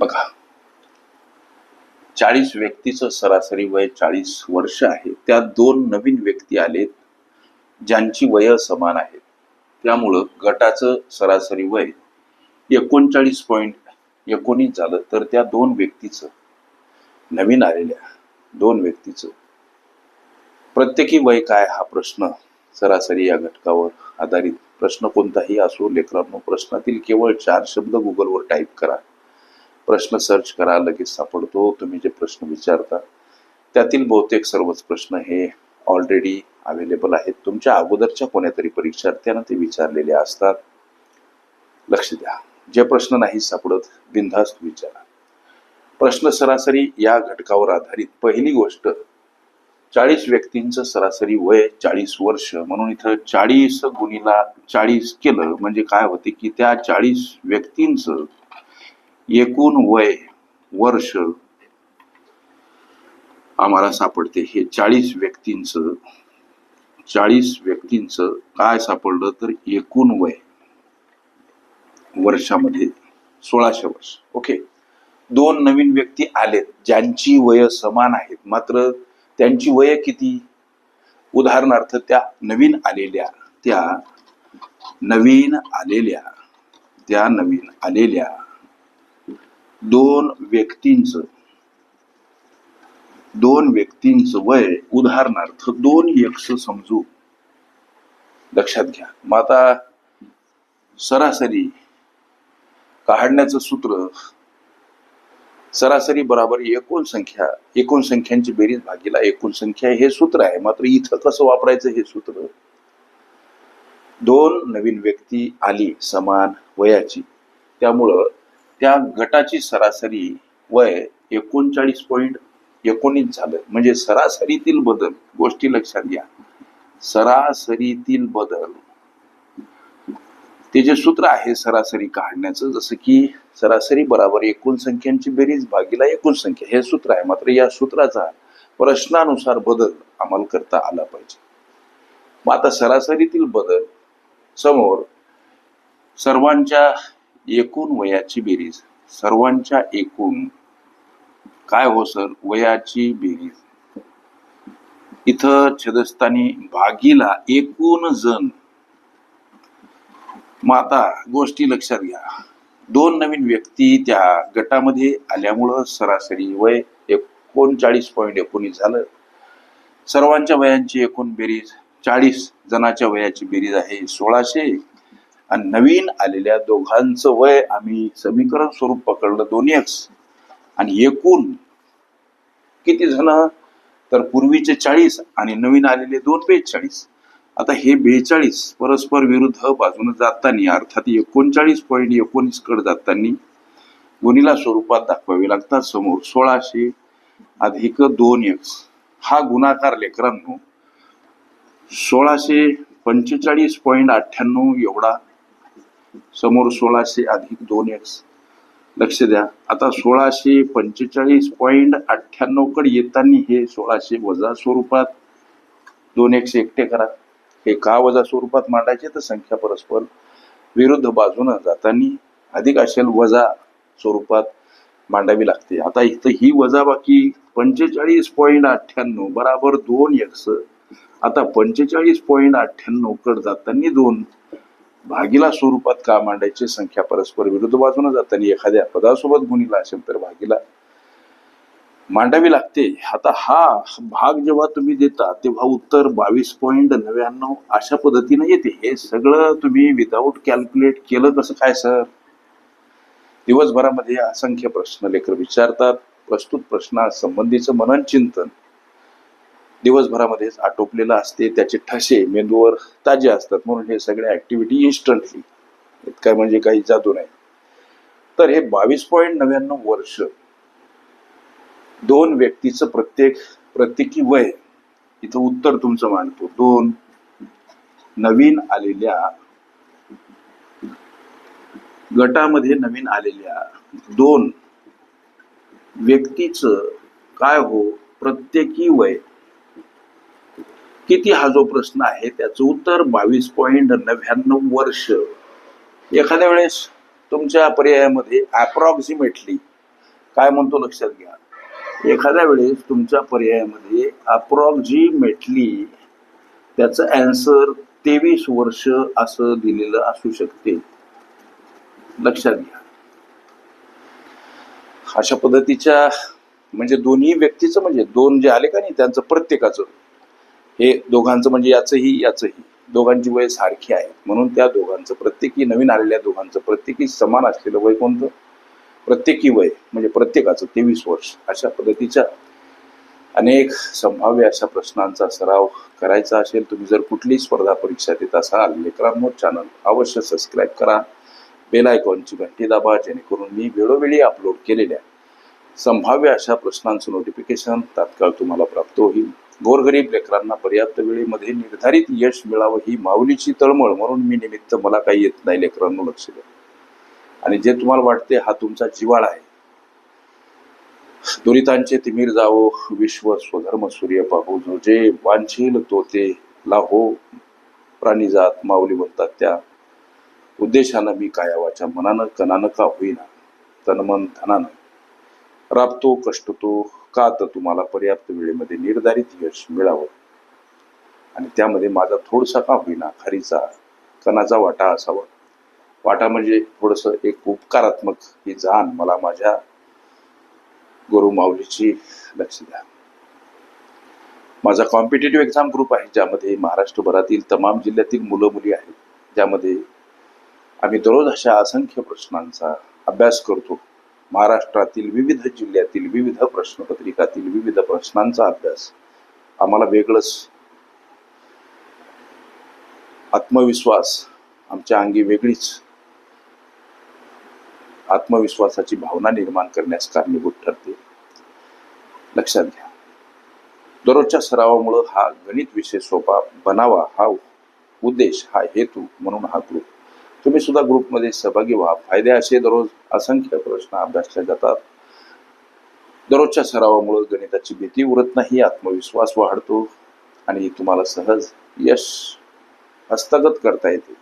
बघा. चाळीस व्यक्तीचं सरासरी वय चाळीस वर्ष आहे. त्यात दोन नवीन व्यक्ती आलेत ज्यांची वय समान आहेत. त्यामुळं गटाचं सरासरी वय एकोणचाळीस पॉईंट एकोणीस झालं तर त्या दोन व्यक्तीचं नवीन आलेल्या दोन व्यक्तीचं प्रत्येकी वय काय हा प्रश्न सरासरी या घटकावर आधारित? प्रश्न कोणताही असो लेकरांनो प्रश्नातील केवळ चार शब्द गुगलवर टाईप करा. प्रश्न सर्च करा लगेच सापडतो. तुम्ही जे प्रश्न विचारता त्यातील बहुतेक सर्वच प्रश्न हे ऑलरेडी अवेलेबल आहेत. तुमच्या अगोदरच्या कोण्यातरी परीक्षार्थ्यांना ते विचारलेले असतात. लक्ष द्या. जे प्रश्न नाही सापडत बिनधास्त विचारा. प्रश्न सरासरी या घटकावर आधारित. पहिली गोष्ट चाळीस व्यक्तींचं सरासरी वय चाळीस वर्ष. म्हणून इथं चाळीस गुणीला चाळीस केलं म्हणजे काय होते की त्या चाळीस व्यक्तींचं एकूण वय वर्ष आम्हाला सापडते. हे चाळीस व्यक्तींचं चाळीस व्यक्तींचं काय सापडलं तर एकूण वय वर्षामध्ये सोळाशे वर्ष. ओके दोन नवीन व्यक्ती आलेत ज्यांची वय समान आहेत. मात्र त्यांची वय किती? उदाहरणार्थ त्या नवीन आलेल्या त्या नवीन आलेल्या त्या नवीन आलेल्या दोन व्यक्तींचं दोन व्यक्तींचं वय उदाहरणार्थ दोन यक्ष समजू. लक्षात घ्या. मग आता सरासरी काढण्याचं सूत्र सरासरी बराबर एकूण संख्या एकूण संख्यांची बेरीज भागीला एकूण संख्या हे सूत्र आहे. मात्र इथं कसं वापरायचं हे सूत्र? दोन नवीन व्यक्ती आली समान वयाची. त्यामुळं त्या गटाची सरासरी वय एकोणचाळीस पॉईंट एकोणीस झालं म्हणजे सरासरीतील बदल गोष्टी लक्षात घ्या. सरासरीतील बदल. ते जे सूत्र आहे सरासरी काढण्याचं जसं की सरासरी बराबर एकूण संख्यांची बेरीज भागीला एकूण संख्या हे सूत्र आहे. मात्र या सूत्राचा प्रश्नानुसार बदल अंमल करता आला पाहिजे. मग आता सरासरीतील बदल समोर सर्वांच्या एकूण वयाची बेरीज. सर्वांच्या एकूण. काय हो सर? वयाची बेरीज. इथं छदस्थानी भागीला एकूण जण. मग आता गोष्टी लक्षात घ्या. दोन नवीन व्यक्ती त्या गटामध्ये आल्यामुळं सरासरी वय एकोणचाळीस पॉईंट एकोणीस झालं. सर्वांच्या वयांची एकूण बेरीज. चाळीस जणाच्या वयाची बेरीज आहे. सोळाशे आणि नवीन आलेल्या दोघांचं वय आम्ही समीकरण स्वरूप पकडलं दोन एक्स आणि एकूण किती जण? तर पूर्वीचे चाळीस आणि नवीन आलेले दोन बेचाळीस. आता हे बेचाळीस परस्पर विरुद्ध बाजूने जाताना अर्थात एकोणचाळीस पॉईंट एकोणीसकडे जाताना गुणीला स्वरूपात दाखवावे लागतात. समोर सोळाशे अधिक दोन एक्स हा गुणाकार लेकरांनो सोळाशे पंचेचाळीस पॉईंट अठ्ठ्याण्णव एवढा समोर सोळाशे अधिक दोन एक्स लक्ष द्या. आता सोळाशे पंचेचाळीस पॉईंट अठ्ठ्याण्णवकडे येताना हे सोळाशे वजा स्वरूपात दोन एकशे एकटे करा. हे का वजा स्वरूपात मांडायचे? तर संख्या परस्पर विरुद्ध बाजूनं जाताना अधिक असेल वजा स्वरूपात मांडावी लागते. आता इथं ही वजाबाकी पंचेचाळीस पॉईंट अठ्ठ्याण्णव बराबर दोन एक्स आता पंचेचाळीस पॉईंट अठ्ठ्याण्णव कड जाताना दोन भागीला स्वरूपात का मांडायची? संख्या परस्पर विरुद्ध बाजूने जाताना एखाद्या पदासोबत गुणीला असेल तर भागीला. मांडावी लागते. आता हा भाग जेव्हा तुम्ही देता तेव्हा उत्तर बावीस पॉईंट नव्याण्णव अशा पद्धतीने येते. हे सगळं तुम्ही विदाऊट कॅल्क्युलेट केलं कसं काय सर दिवसभरामध्ये असंख्य प्रश्न लेकर विचारतात. प्रस्तुत प्रश्नासंबंधीचं मनन चिंतन दिवसभरामध्येच आटोपलेलं असते त्याचे ठसे मेंदूवर ताजे असतात. म्हणून हे सगळ्या ऍक्टिव्हिटी इन्स्टंटली इतकं म्हणजे काही जादू नाही. तर हे बावीस पॉईंट नव्याण्णव वर्ष दोन व्यक्तीचं प्रत्येक प्रत्येकी वय इथं उत्तर तुमचं मांडतो दोन नवीन आलेल्या गटामध्ये नवीन आलेल्या दोन व्यक्तीचं काय हो? प्रत्येकी वय. किती हा जो प्रश्न आहे त्याचं उत्तर बावीस पॉईंट नव्याण्णव वर्ष. एखाद्या वेळेस तुमच्या पर्यायामध्ये अप्रॉक्सिमेटली काय म्हणतो लक्षात घ्या. एखाद्या वेळेस तुमच्या पर्यायामध्ये अप्रॉक्झिमेटली त्याचं अँसर तेवीस वर्ष असं दिलेलं असू शकते. लक्षात घ्या. अशा पद्धतीच्या म्हणजे दोन्ही व्यक्तीचं म्हणजे दोन जे आले का नाही त्यांचं प्रत्येकाचं. हे दोघांचं म्हणजे याचंही याचंही. दोघांची वय सारखी आहे. म्हणून त्या दोघांचं प्रत्येकी नवीन आलेल्या दोघांचं प्रत्येकी समान असलेलं वय कोणतं? प्रत्येकी वय म्हणजे प्रत्येकाचं तेवीस वर्ष. अशा पद्धतीच्या अनेक संभाव्य अशा प्रश्नांचा सराव करायचा असेल तुम्ही जर कुठलीही स्पर्धा परीक्षा देत असाल लेकरांनो चॅनल अवश्य सबस्क्राईब करा. बेल आयकॉनची घंटी दाबा जेणेकरून मी वेळोवेळी अपलोड केलेल्या संभाव्य अशा प्रश्नांचं नोटिफिकेशन तात्काळ तुम्हाला प्राप्त होईल. गोरगरीब लेकरांना पर्याप्त वेळेमध्ये निर्धारित यश मिळावं ही माऊलीची तळमळ म्हणून मी निमित्त मला काही येत नाही लेकरांनो लक्ष द्या. आणि जे तुम्हाला वाटते हा तुमचा जिवाळा आहे. दुरितांचे तिमीर जावो विश्व स्वधर्म सूर्य पाहू जो जे वांछील तो ते लाहो. प्राणीजात माऊली म्हणतात त्या. उद्देशानं मी कायावाच्या मनानं कनानं का होईना तनमन धनानं. राबतो कष्टतो का तर तुम्हाला पर्याप्त वेळेमध्ये निर्धारित यश मिळावं. आणि त्यामध्ये माझा थोडसा का होईना खरीचा कणाचा वाटा असावा. वाटा म्हणजे थोडस एक उपकारात्मक ही जाण मला माझ्या गुरु माऊलीची लक्ष द्या. माझा कॉम्पिटेटिव्ह एक्झाम ग्रुप आहे ज्यामध्ये महाराष्ट्रभरातील तमाम जिल्ह्यातील मुलं मुली आहेत. ज्यामध्ये आम्ही दररोज अशा असंख्य प्रश्नांचा अभ्यास करतो. महाराष्ट्रातील विविध जिल्ह्यातील विविध प्रश्नपत्रिकातील विविध प्रश्नांचा अभ्यास. आम्हाला वेगळंच आत्मविश्वास आमच्या अंगी वेगळीच आत्मविश्वासाची भावना निर्माण करण्यास कारणीभूत ठरते. लक्षात घ्या. दररोजच्या सरावामुळं हा गणित विषय सोपा बनावा हा उद्देश हा हेतू म्हणून हा ग्रुप तुम्ही सुद्धा ग्रुपमध्ये सहभागी व्हा. फायदे असे दररोज असंख्य प्रश्न अभ्यासले जातात. दररोजच्या सरावामुळं गणिताची भीती उरत नाही आत्मविश्वास वाढतो आणि तुम्हाला सहज यश हस्तगत करता येते.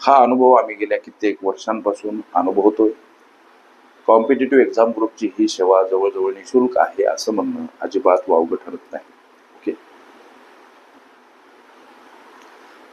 हा अनुभव आम्ही गेल्या कित्येक वर्षांपासून अनुभवतोय. कॉम्पिटेटिव्ह एक्झाम ग्रुपची ही सेवा जवळजवळ निशुल्क आहे असं म्हणणं अजिबात वावगं ठरत नाही.